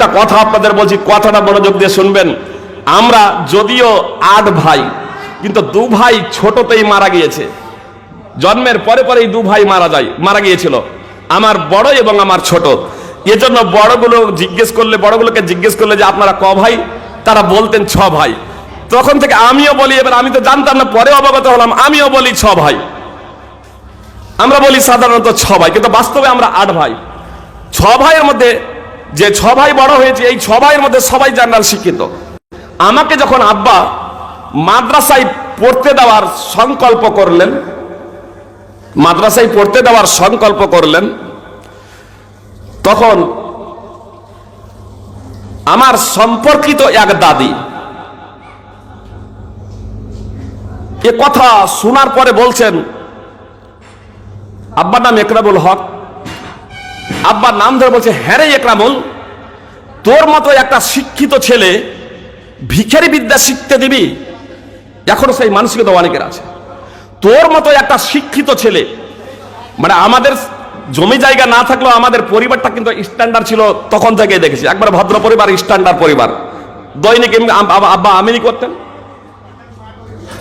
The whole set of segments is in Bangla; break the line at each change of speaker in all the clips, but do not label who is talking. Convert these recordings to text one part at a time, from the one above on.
একটা কথা আপনাদের বলছি কথাটা মনোযোগ দিয়ে শুনবেন। আমরা যদিও আট ভাই, কিন্তু দু ভাই ছোটতেই মারা গিয়েছে। জন্মের পরে পরেই দু ভাই মারা যায়, মারা গিয়েছিল। আমার বড় এবং আমার ছোট। এজন্য বড়গুলো জিজ্ঞেস করলে, বড়গুলোকে জিজ্ঞেস করলে যে আপনারা ক ভাই? তারা বলতেন ছ ভাই। তখন থেকে আমিও বলি, এবার আমি তো জানতাম না পরে অবগত হলাম, আমিও বলি ছ ভাই। আমরা বলি সাধারণত ছ ভাই, কিন্তু বাস্তবে আমরা আট ভাই। ছ ভাইয়ের মধ্যে যে ভাই বড় হয়েছে, এই ছ ভাইয়ের মধ্যে সবাই জানার শিক্ষিত। আমাকে যখন আব্বা মাদ্রাসায় পড়তে দেওয়ার সংকল্প করলেন, মাদ্রাসায় পড়তে দেওয়ার সংকল্প করলেন, তখন আমার সম্পর্কিত এক দাদি এ কথা শোনার পরে বলছেন, আব্বার নাম একরাবুল হক। আব্বার নাম ধরে বলছে হ্যাঁ রে একরামুল, তোর মতো একটা শিক্ষিত ছেলে ভিখারি বিদ্যা শিখতে দিবি? এখনও সেই মানসিকতা অনেকের আছে। তোর মতো একটা শিক্ষিত ছেলে মানে আমাদের জমি জায়গা না থাকলেও আমাদের পরিবারটা কিন্তু স্ট্যান্ডার্ড ছিল তখন থেকে দেখেছি। একবার ভদ্র পরিবার স্ট্যান্ডার্ড পরিবার। দৈনিক আব্বা আমিনি করতেন।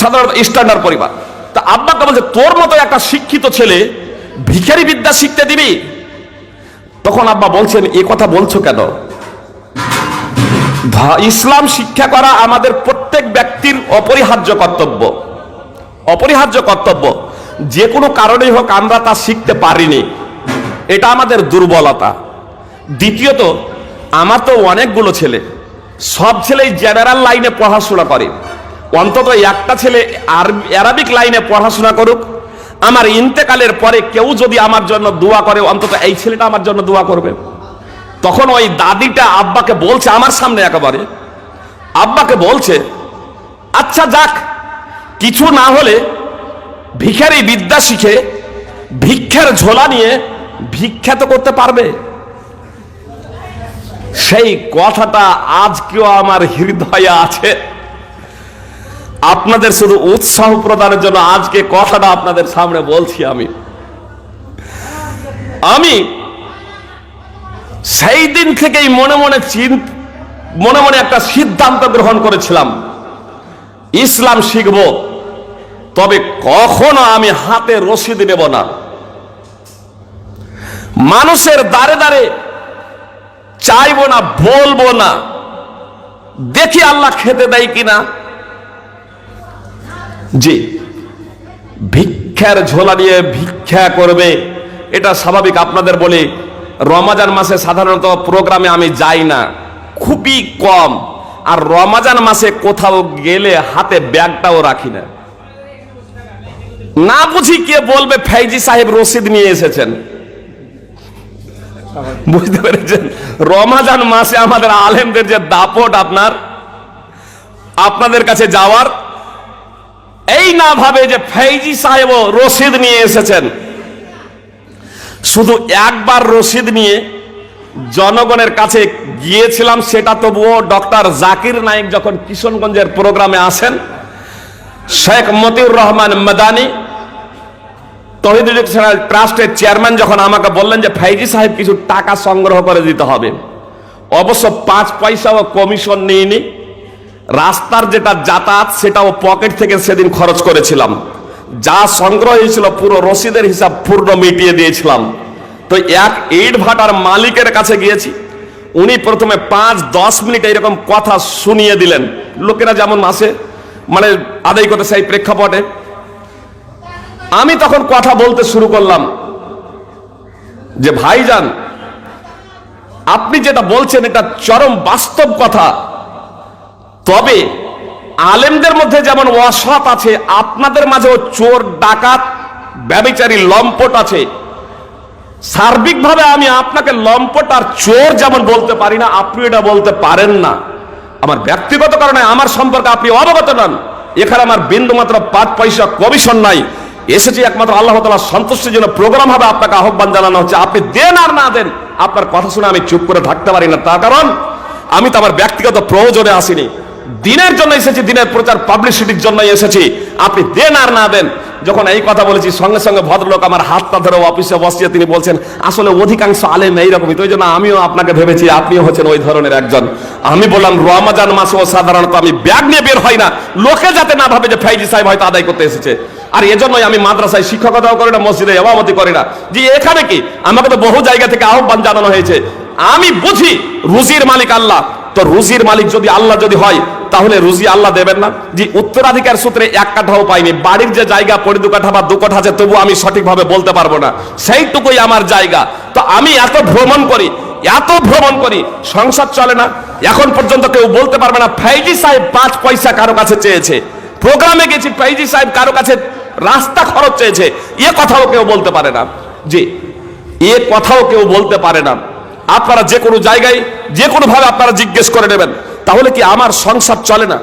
সাধারণত স্ট্যান্ডার্ড পরিবার। তা আব্বাকে বলছে, তোর মতো একটা শিক্ষিত ছেলে ভিখারি বিদ্যা শিখতে দিবি? তখন আব্বা বলছেন, এ কথা বলছো কেন? ইসলাম শিক্ষা করা আমাদের প্রত্যেক ব্যক্তির অপরিহার্য কর্তব্য। অপরিহার্য কর্তব্য। যে কোনো কারণেই হোক আমরা তা শিখতে পারিনি। এটা আমাদের দুর্বলতা। দ্বিতীয়ত, আমার তো অনেকগুলো ছেলে। সব ছেলেই জেনারেল লাইনে পড়াশোনা করে। অন্তত একটা ছেলে আর অ্যারাবিক লাইনে পড়াশোনা করুক আমার ইন্তেকালের পরে কেউ যদি আমার জন্য দোয়া করে, অন্তত এই ছেলেটা আমার জন্য দোয়া করবে। তখন ওই দাদিটা আব্বাকে বলছে, আমার সামনে একেবারে, আব্বাকে বলছে আচ্ছা যাক, কিছু না হলে ভিখারি বিদ্যা শিখে ভিক্ষার ঝোলা নিয়ে ভিক্ষা তো করতে পারবে। সেই কথাটা আজকেও আমার হৃদয়ে আছে। আপনাদের শুধু উৎসাহ প্রদানের জন্য আজকে কথাটা আপনাদের সামনে বলছি আমি। আমি সেই দিন থেকেই মনে মনে চিন মনে মনে একটা সিদ্ধান্ত গ্রহণ করেছিলাম। ইসলাম শিখব, তবে কখনো আমি হাতে রশিদ নেব না। মানুষের দ্বারে দ্বারে চাইব না, বলব না। দেখি আল্লাহ খেতে দেয় কিনা। জি। ভিক্ষার ঝোলা নিয়ে ভিক্ষা করবে, এটা স্বাভাবিক, আপনাদের বলি, রমাজান মাসে সাধারণত প্রোগ্রামে আমি যাই না, খুবই কম। আর রমাজান মাসে কোথাও গেলে হাতে ব্যাগটাও রাখি না। না বুঝি কে বলবে, ফাইজি সাহেব রসিদ নিয়ে এসেছেন। বুঝতে পেরেছেন? রমাজান মাসে আমাদের আলেমদের যে দাপট আপনার, আপনাদের কাছে যাওয়ার এই না ভাবে যে ফৈজি সাহেব রসিদ নিয়ে এসেছেন। শুধু একবার রসিদ নিয়ে জনগণের কাছে গিয়েছিলাম, সেটা তবুও ডক্টর জাকির নাইক যখন কিশনগঞ্জের প্রোগ্রামে আসেন, শেখ মতিউর রহমান মাদানি, তহিদ এডুকেশনাল ট্রাস্টের চেয়ারম্যান যখন আমাকে বললেন যে ফাইজি সাহেব কিছু টাকা সংগ্রহ করে দিতে হবে, অবশ্য পাঁচ পয়সাও কমিশন নিইনি রাস্তার যেটা যাতায়াত, সেটাও পকেট থেকে সেদিন খরচ করেছিলাম। যা সংগ্রহ হয়েছিল পুরো রসিদের হিসাব পূর্ণ মিটিয়ে দিয়েছিলাম। তো এক ইট ভাটার মালিকের কাছে গিয়েছি। উনি প্রথমে পাঁচ দশ মিনিট এরকম কথা শুনিয়ে দিলেন। লোকেরা যেমন মাসে মানে আদায় করতে সেই প্রেক্ষাপটে। আমি তখন কথা বলতে শুরু করলাম যে, ভাইজান, আপনি যেটা বলছেন এটা চরম বাস্তব কথা। তবে আলেমদের মধ্যে যেমন অসৎ আছে, আপনাদের মাঝেও চোর, ডাকাত, ব্যবিচারী লম্পট আছে। সার্বিকভাবে আমি আপনাকে লম্পট আর চোর যেমন বলতে পারি না আপনি এটা বলতে পারেন না। আমার ব্যক্তিগত কারণে আমার সম্পর্কে আপনি অবগত নন। এখানে আমার বিন্দু মাত্র পাঁচ পয়সা কমিশন নাই। এসেছি একমাত্র আল্লাহ তালা সন্তুষ্টির জন্য প্রোগ্রাম হবে, আপনাকে আহ্বান জানানো হচ্ছে। আপনি দেন আর না দেন, আপনার কথা শুনে আমি চুপ করে থাকতে পারি না। তার কারণ, আমি তো আমার ব্যক্তিগত প্রয়োজনে আসিনি। দিনের জন্য এসেছি, দিনের প্রচার পাবলিসিটির জন্য এসেছি। আপনি দেন আর না দেন, যখন এই কথা বলেছি, সঙ্গে সঙ্গে ভদ্রলোক আমার হাতটা ধরে অফিসে বসিয়ে তিনি বলছেন, আসলে অধিকাংশ আলেম এইরকমই। তো ওই জন্য আমিও আপনাকে ভেবেছি, আপনিও হচ্ছেন ওই ধরনের একজন। আমি বললাম, রমাজান মাসে ও সাধারণত আমি ব্যাগ নিয়ে বের হয় না। লোকে যাতে না ভাবে যে ফাইজি সাহেব হয়তো আদায় করতে এসেছে। আর এজন্যই আমি মাদ্রাসায় শিক্ষকতাও করি না, মসজিদে এবামতি করি না। যে এখানে কি? আমাকে তো বহু জায়গা থেকে আহ্বান জানানো হয়েছে। আমি বুঝি রুজির মালিক আল্লাহ। তো রুজির মালিক যদি আল্লাহ যদি হয়, তাহলে রুজি আল্লাহ দেবেন না। যে উত্তরাধিকার সূত্রে এক কাঠাও পাইনি। বাড়ির যে জায়গা পড়ি দু কাঠা বা দু কাঠা আছে তবু আমি সঠিকভাবে বলতে পারব না। সেইটুকুই আমার জায়গা। তো আমি এত ভ্রমণ করি, এত ভ্রমণ করি, সংসার চলে না। এখন পর্যন্ত কেউ বলতে পারবে না, ফাইজি সাহেব পাঁচ পয়সা কারও কাছে চেয়েছে। প্রোগ্রামে গেছি, ফাইজি সাহেব কারও কাছে রাস্তা খরচ চেয়েছে। এ কথাও কেউ বলতে পারে না। জি, এ কথাও কেউ বলতে পারে না। আপনারা যে কোনো জায়গায়, যে কোনো ভাবে আপনারা জিজ্ঞেস করে নেবেন। তাহলে কি আমার সংসার চলে না?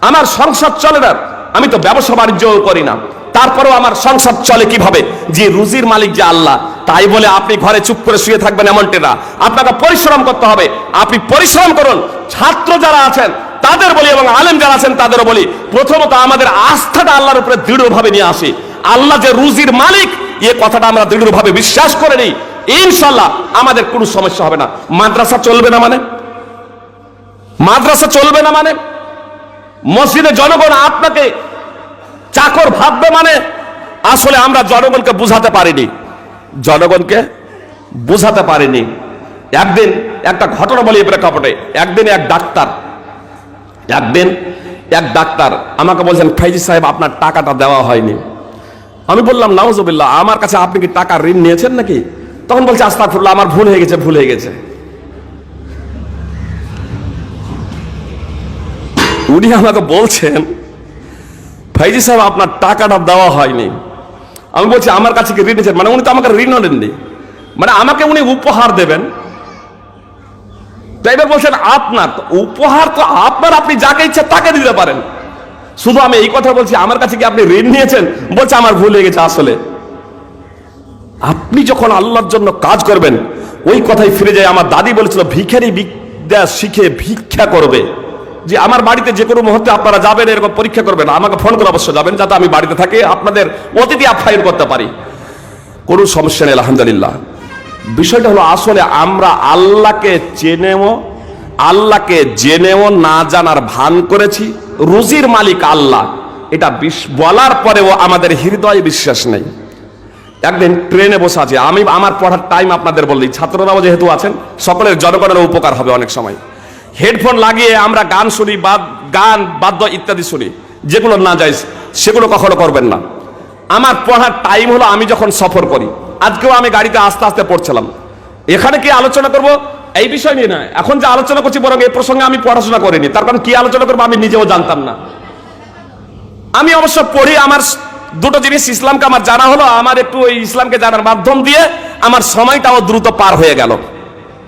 আমার সংসার চলে না। আমি তো ব্যবসা বাণিজ্যও করি না। তারপরেও আমার সংসার চলে কীভাবে? যে রুজির মালিক যে আল্লাহ, তাই বলে আপনি ঘরে চুপ করে শুয়ে থাকবেন এমনটি না আপনাকে পরিশ্রম করতে হবে। আপনি পরিশ্রম করুন। ছাত্র যারা আছেন, তাদের বলি এবং আলেম যারা আছেন তাদেরও বলি, প্রথমত আমাদের আস্থাটা আল্লাহর উপরে দৃঢ়ভাবে নিয়ে আসি। আল্লাহ যে রুজির মালিক, এ কথাটা আমরা দৃঢ়ভাবে বিশ্বাস করে নিই। ইনশাল্লাহ আমাদের কোনো সমস্যা হবে না। মাদ্রাসা চলবে না মানে? মাদ্রাসা চলবে না মানে? মসজিদে জনগণ আপনাকে চাকর ভাববে মানে? আসলে আমরা জনগণকে বুঝাতে পারিনি। জনগণকে বুঝাতে পারিনি। একদিন একটা ঘটনা বলি প্রেক্ষাপটে একদিন এক ডাক্তার, একদিন এক ডাক্তার আমাকে বলছেন, ফাইজি সাহেব, আপনার টাকাটা দেওয়া হয়নি। আমি বললাম, নাউজুবিল্লাহ, আমার কাছে আপনি কি টাকা ঋণ নিয়েছেন নাকি? তখন বলছে, আস্তাগফিরুল্লাহ, আমার ভুল হয়ে গেছে, ভুল হয়ে গেছে। উনি আমাকে বলছেন, ভাইজি সাহেব, আপনার টাকাটা দেওয়া হয়নি। আমি বলছি, আমার কাছে কি ঋণ নিয়েছেন মানে উনি তো আমাকে ঋণও নেননি মানে আমাকে উনি উপহার দেবেন। তাই বলছেন, আপনার উপহার তো আপনার, আপনি যাকে ইচ্ছা তাকে দিতে পারেন। শুধু আমি এই কথা বলছি, আমার কাছে কি আপনি ঋণ নিয়েছেন? বলছে, আমার ভুল হয়ে গেছে আসলে। আপনি যখন আল্লাহর জন্য কাজ করবেন, ওই কথাই ফিরে যায়। আমার দাদি বলেছিল, ভিখারি বিদ্যা শিখে ভিক্ষা করবে। যে আমার বাড়িতে যে কোনো মুহূর্তে আপনারা যাবেন, এরকম পরীক্ষা করবেন। আমাকে ফোন করে অবশ্য যাবেন, যাতে আমি বাড়িতে থাকি, আপনাদের অতিথি আপ্যায়ন করতে পারি। কোনো সমস্যা নেই, আলহামদুলিল্লাহ। বিষয়টা হলো, আসলে আমরা আল্লাহকে চেনেও, আল্লাহকে জেনেও না জানার ভান করেছি। রুজির মালিক আল্লাহ। এটা বলার পরেও আমাদের হৃদয়ে বিশ্বাস নেই। একদিন ট্রেনে বসে আছে। আমি আমার পড়ার টাইম আপনাদের বললি ছাত্ররাও যেহেতু আছেন, সকলের জনগণের উপকার হবে অনেক সময়। হেডফোন লাগিয়ে আমরা গান শুনি, বা গান, বাদ্য ইত্যাদি শুনি। যেগুলো না যায়, সেগুলো কখনো করবেন না। আমার পড়ার টাইম হলো আমি যখন সফর করি। আজকেও আমি গাড়িতে আস্তে আস্তে পড়ছিলাম। এখানে কি আলোচনা করব? এই বিষয় নিয়ে না এখন যে আলোচনা করছি, বরং এই প্রসঙ্গে আমি পড়াশোনা করিনি। তার কারণ কি আলোচনা করব আমি নিজেও জানতাম না। আমি অবশ্য পড়ি আমার দুটো জিনিস ইসলামকে আমার জানা হলো, আমার একটু ওই ইসলামকে জানার মাধ্যম দিয়ে আমার সময়টাও দ্রুত পার হয়ে গেল।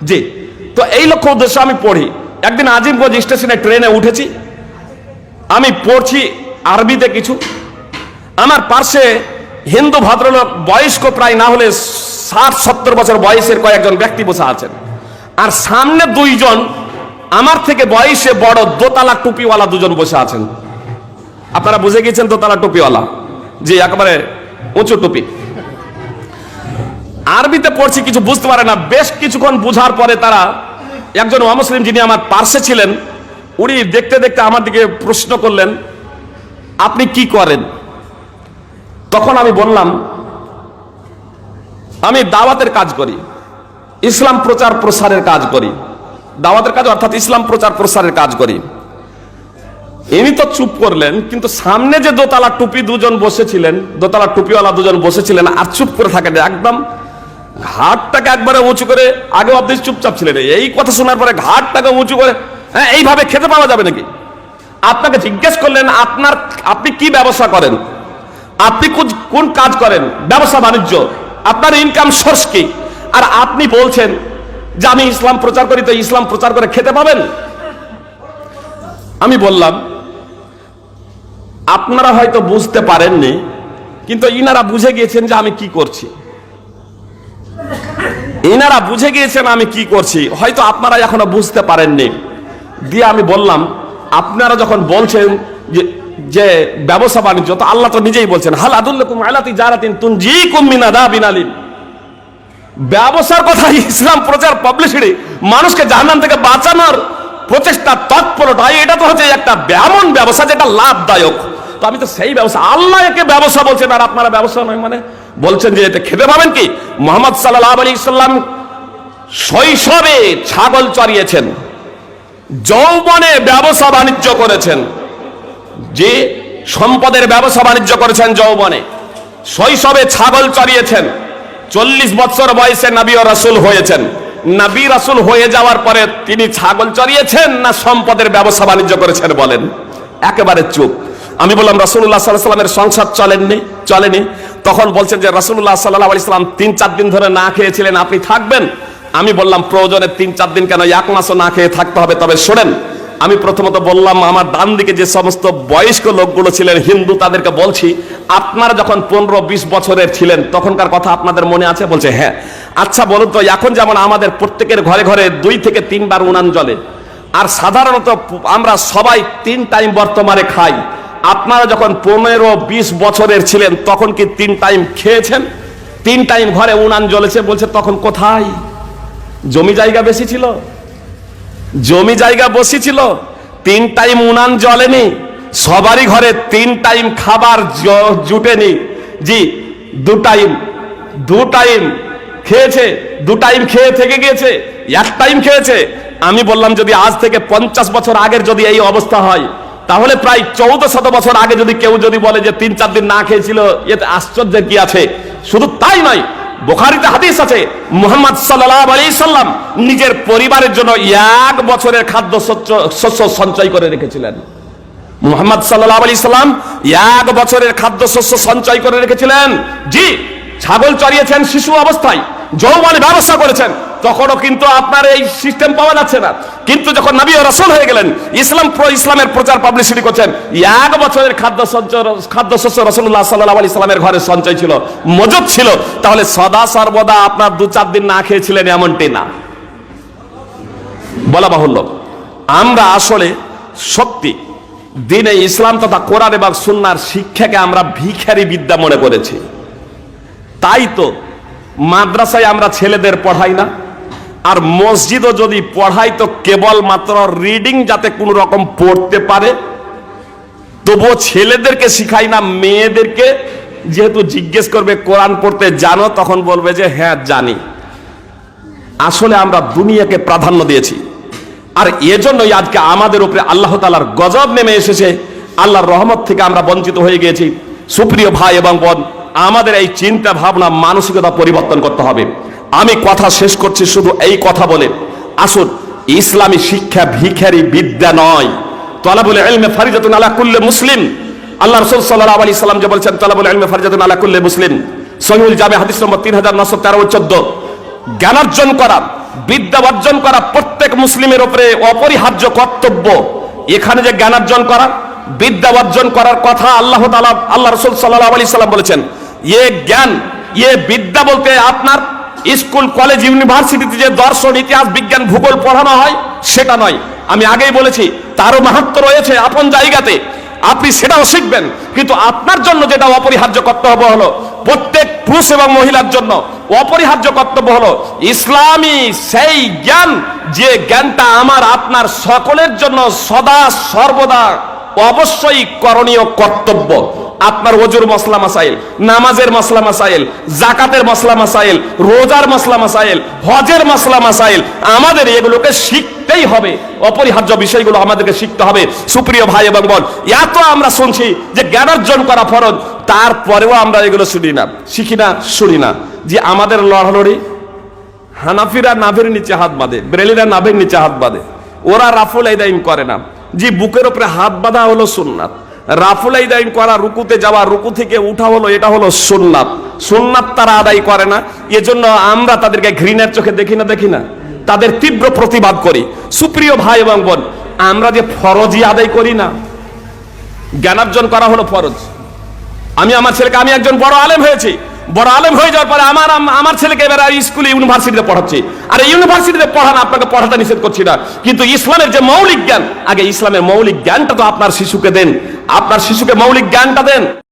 জি। তো এই লক্ষ্য উদ্দেশ্য আমি পড়ি। একদিন আজিমগঞ্জ স্টেশনে ট্রেনে উঠেছি। আমি পড়ছি আরবিতে কিছু। আমার পার্শ্বে হিন্দু ভদ্রলোক, বয়স্ক প্রায় না হলে ষাট, সত্তর বছর বয়সের কয়েকজন ব্যক্তি বসে আছেন। আর সামনে দুইজন, আমার থেকে বয়সে বড় দোতলা টুপিওয়ালা দুজন বসে আছেন। আপনারা বুঝে গেছেন দোতলা টুপিওয়ালা? যে একেবারে উঁচু টুপি। আরবিতে পড়ছি, কিছু বুঝতে পারে না। বেশ কিছুক্ষণ বুঝার পরে তারা একজন অমুসলিম যিনি আমার পার্শ্বে ছিলেন, উনি দেখতে দেখতে আমার দিকে প্রশ্ন করলেন, আপনি কি করেন? তখন আমি বললাম, আমি দাওয়াতের কাজ করি, ইসলাম প্রচার প্রসারের কাজ করি। দাওয়াতের কাজ অর্থাৎ ইসলাম প্রচার প্রসারের কাজ করি। ইনি তো চুপ করলেন, কিন্তু সামনে যে দোতলা টুপি দুজন বসেছিলেন, দোতলা টুপিওয়ালা দুজন বসেছিলেন আর চুপ করে থাকেন একদম, ঘাটটাকে একবারে উঁচু করে আগে অব্দি চুপচাপ ছিলেন, এই কথা শোনার পরে ঘাটটাকে উঁচু করে হ্যাঁ এইভাবে খেতে পাওয়া যাবে নাকি? আপনাকে জিজ্ঞেস করলেন, আপনার, আপনি কি ব্যবসা করেন? আপনি কোন কাজ করেন? ব্যবসা বাণিজ্য। আপনার ইনকাম সোর্স কি? আর আপনি বলছেন যে আমি ইসলাম প্রচার করি, তো ইসলাম প্রচার করে খেতে পাবেন? আমি বললাম আপনারা হয়তো বুঝতে পারেননি, কিন্তু ইনারা বুঝে গিয়েছেন যে আমি কি করছি। ইনারা বুঝে গিয়েছেন আমি কি করছি, হয়তো আপনারা এখনও বুঝতে পারেননি। দিয়ে আমি বললাম, আপনারা যখন বলছেন যে যে ব্যবসা বাণিজ্য, তো আল্লাহ তো নিজেই বলছেন, হাল আদুল্লাকুম ব্যবসার কথা ইসলাম প্রচার পাবলিসিটি মানুষকে জাহান্নাম থেকে বাঁচানোর প্রচেষ্টা তৎপরতা, এটা তো হচ্ছে একটা এমন ব্যবসা যেটা লাভদায়ক। আমি তো সেই ব্যবসা আল্লাহ একে ব্যবসা বলছেন আর আপনারা ব্যবসা নয় মানে বলছেন যে এতে খেতে পাবেন কি? মোহাম্মদ সাল্লাহ আলী ইসলাম শৈশবে ছাগল চড়িয়েছেন যৌবনে ব্যবসা বাণিজ্য করেছেন, যে সম্পদের ব্যবসা বাণিজ্য করেছেন যৌবনে, শৈশবে ছাগল চড়িয়েছেন চল্লিশ বছর বয়সে নবী রাসুল হয়েছেন। নবী রাসুল হয়ে যাওয়ার পরে তিনি ছাগল চড়িয়েছেন না সম্পদের ব্যবসা বাণিজ্য করেছেন বলেন? একেবারে চুপ। আমি বললাম রাসুল্লাহ সাল্লাহ সাল্লামের সংসার চলেননি, চলেনি। তখন বলছেন যে রাসুল্লাহ সাল্লাহ আলি সাল্লাম তিন চার দিন ধরে না খেয়েছিলেন, আপনি থাকবেন? আমি বললাম, প্রয়োজনে তিন চার দিন কেন? এক মাসও না খেয়ে থাকতে হবে, তবে শোনেন, আমি প্রথমত বললাম, আমার ডান দিকে যে সমস্ত বয়স্ক লোকগুলো ছিলেন, হিন্দু, তাদেরকে বলছি, আপনারা যখন পনেরো বিশ বছরের ছিলেন, তখনকার কথা আপনাদের মনে আছে? বলছে হ্যাঁ। আচ্ছা বলুন তো, এখন যেমন আমাদের প্রত্যেকের ঘরে ঘরে দুই থেকে তিনবার উনান জলে আর সাধারণত আমরা সবাই তিন টাইম বর্তমানে খাই। আপনারা যখন পনেরো বিশ বছরের ছিলেন, তখন কি তিন টাইম খেয়েছেন? তিন টাইম ঘরে উনান জ্বলেছে, বলছে, তখন কোথায়? জমি জায়গা বেশি ছিল। জমি জায়গা বসি ছিল। তিন টাইম উনান জ্বলেনি। সবারই ঘরে তিন টাইম খাবার জুটেনি। জি, দু টাইম দু টাইম খেয়েছে, দু টাইম খেয়ে থেকে গিয়েছে, এক টাইম খেয়েছে। আমি বললাম, যদি আজ থেকে পঞ্চাশ বছর আগের যদি এই অবস্থা হয় তাহলে প্রায় চৌদ্দ শত বছর আগে যদি কেউ যদি বলে যে তিন চার দিন না খেয়েছিল এতে আশ্চর্যের কি আছে? শুধু তাই নয়, বোখারিতে হাদিস আছে, মুহাম্মদ সাল্লাহ আলী সাল্লাম নিজের পরিবারের জন্য এক বছরের খাদ্য শস্য সঞ্চয় করে রেখেছিলেন। মুহাম্মদ সাল্লাহ আলী সাল্লাম এক বছরের খাদ্য শস্য সঞ্চয় করে রেখেছিলেন। জি, ছাগল চড়িয়েছেন শিশু অবস্থায় যৌবনে ব্যবস্থা করেছেন। তখনও কিন্তু আপনার এই সিস্টেম পাওয়া যাচ্ছে না। কিন্তু যখন নবী ও রাসূল হয়ে গেলেন, ইসলাম ইসলামের প্রচার পাবলিসিটি করছেন, এক বছরের খাদ্য সঞ্চয় খাদ্য শস্য রসুল্লাহ সাল্লাহ আলি ইসলামের ঘরে সঞ্চয় ছিল, মজুদ ছিল, তাহলে সদা সর্বদা আপনার দু চার দিন না খেয়েছিলেন এমনটি না। বলা বাহুল্য। আমরা আসলে সত্যি দিনে ইসলাম তথা কোরআন এবং সুন্নার শিক্ষাকে আমরা ভিখারি বিদ্যা মনে করেছি। তাই তো মাদ্রাসায় আমরা ছেলেদের পড়াই না। আর মসজিদও যদি পড়াই তো কেবল মাত্র রিডিং যাতে কোনো রকম পড়তে পারে। তবুও ছেলেদেরকে শিখাই না, মেয়েদেরকে যেহেতু জিজ্ঞেস করবে, কোরআন পড়তে জানো, তখন বলবে যে হ্যাঁ জানি। আসলে আমরা দুনিয়াকে প্রাধান্য দিয়েছি। আর এজন্যই আজকে আমাদের উপরে আল্লাহ তালার গজব নেমে এসেছে। আল্লাহর রহমত থেকে আমরা বঞ্চিত হয়ে গিয়েছি। সুপ্রিয় ভাই এবং বোন, আমাদের এই চিন্তা ভাবনা মানসিকতা পরিবর্তন করতে হবে। আমি কথা শেষ করছি শুধু এই কথা বলে। আসুন, ইসলামী শিক্ষা ভিখারি বিদ্যা নয়। তলাবুল ইলমে ফারিজাতুন আলা কুল্লে মুসলিম। আল্লাহ রাসূল সাল্লাল্লাহু আলাইহি সাল্লাম যে বলেছেন, তলাবুল ইলমে ফারিজাতুন আলা কুল্লে মুসলিম। সহিহুল জামে হাদিস নম্বর 3913 ও 14 জ্ঞানার্জন করা, বিদ্যা অর্জন করা প্রত্যেক মুসলিমের উপরে অপরিহার্য কর্তব্য। এখানে যে জ্ঞানার্জন করা, বিদ্যা অর্জন করার কথা আল্লাহ তাআলা, আল্লাহ রসুল সাল্লাল্লাহু আলাইহি সাল্লাম বলেছেন। এ জ্ঞান, এ বিদ্যা বলতে আপনার স্কুল, কলেজ, ইউনিভার্সিটিতে যে দর্শন, ইতিহাস, বিজ্ঞান, ভূগোল পড়ানো হয়, সেটা নয়। আমি আগেই বলেছি, তারও মাহাত্ম রয়েছে আপন জায়গাতে। আপনি সেটাও শিখবেন, কিন্তু আপনার জন্য যেটা অপরিহার্য কর্তব্য হলো, প্রত্যেক পুরুষ এবং মহিলার জন্য অপরিহার্য কর্তব্য হলো, ইসলামী সেই জ্ঞান, যে জ্ঞানটা আমার, আপনার সকলের জন্য সদা, সর্বদা অবশ্যই করণীয় কর্তব্য। আপনার ওজুর মশলা মাসাইল, নামাজের মশলা মাসাইল জাকাতের মশলা মাসাইল, রোজার মশলা মাসাইল, হজের মশলা মাসাইল, আমাদের এগুলোকে শিখতেই হবে। অপরিহার্য বিষয়গুলো আমাদেরকে শিখতে হবে। সুপ্রিয় ভাই এবং বোন, এত আমরা শুনছি যে জ্ঞানার্জন করা ফরজ, তারপরেও আমরা এগুলো শুনি না, শিখি না, শুনি না। যে আমাদের লড়ালড়ি, হানাফিরা নাভের নিচে হাত বাঁধে, ব্রেলিরা নাভের নিচে হাত বাঁধে, ওরা রাফুল আইদাইম করে না। যে বুকের উপরে হাত বাঁধা হলো সুন্নাত। রাফুল দাইন করা রুকুতে যাওয়া রুকু থেকে উঠা হলো, এটা হলো সুন্নাত। সুন্নাত তারা আদায় করে না। এজন্য আমরা তাদেরকে ঘৃণার চোখে দেখি না দেখি না। তাদের তীব্র প্রতিবাদ করি। সুপ্রিয় ভাই এবং বোন, আমরা যে ফরজই আদায় করি না, জ্ঞানার্জন করা হলো ফরজ। আমি আমার ছেলেকে, আমি একজন বড় আলেম হয়েছি। বড় আলেম হয়ে যাওয়ার পরে আমার আমার ছেলেকে এবার স্কুলে ইউনিভার্সিটিতে পড়াচ্ছি। আর ইউনিভার্সিটিতে পড়ান আপনাকে পড়াটা নিষেধ করছি না। কিন্তু ইসলামের যে মৌলিক জ্ঞান, আগে ইসলামের মৌলিক জ্ঞানটা তো আপনার শিশুকে দেন। আপনার শিশুকে মৌলিক জ্ঞানটা দেন।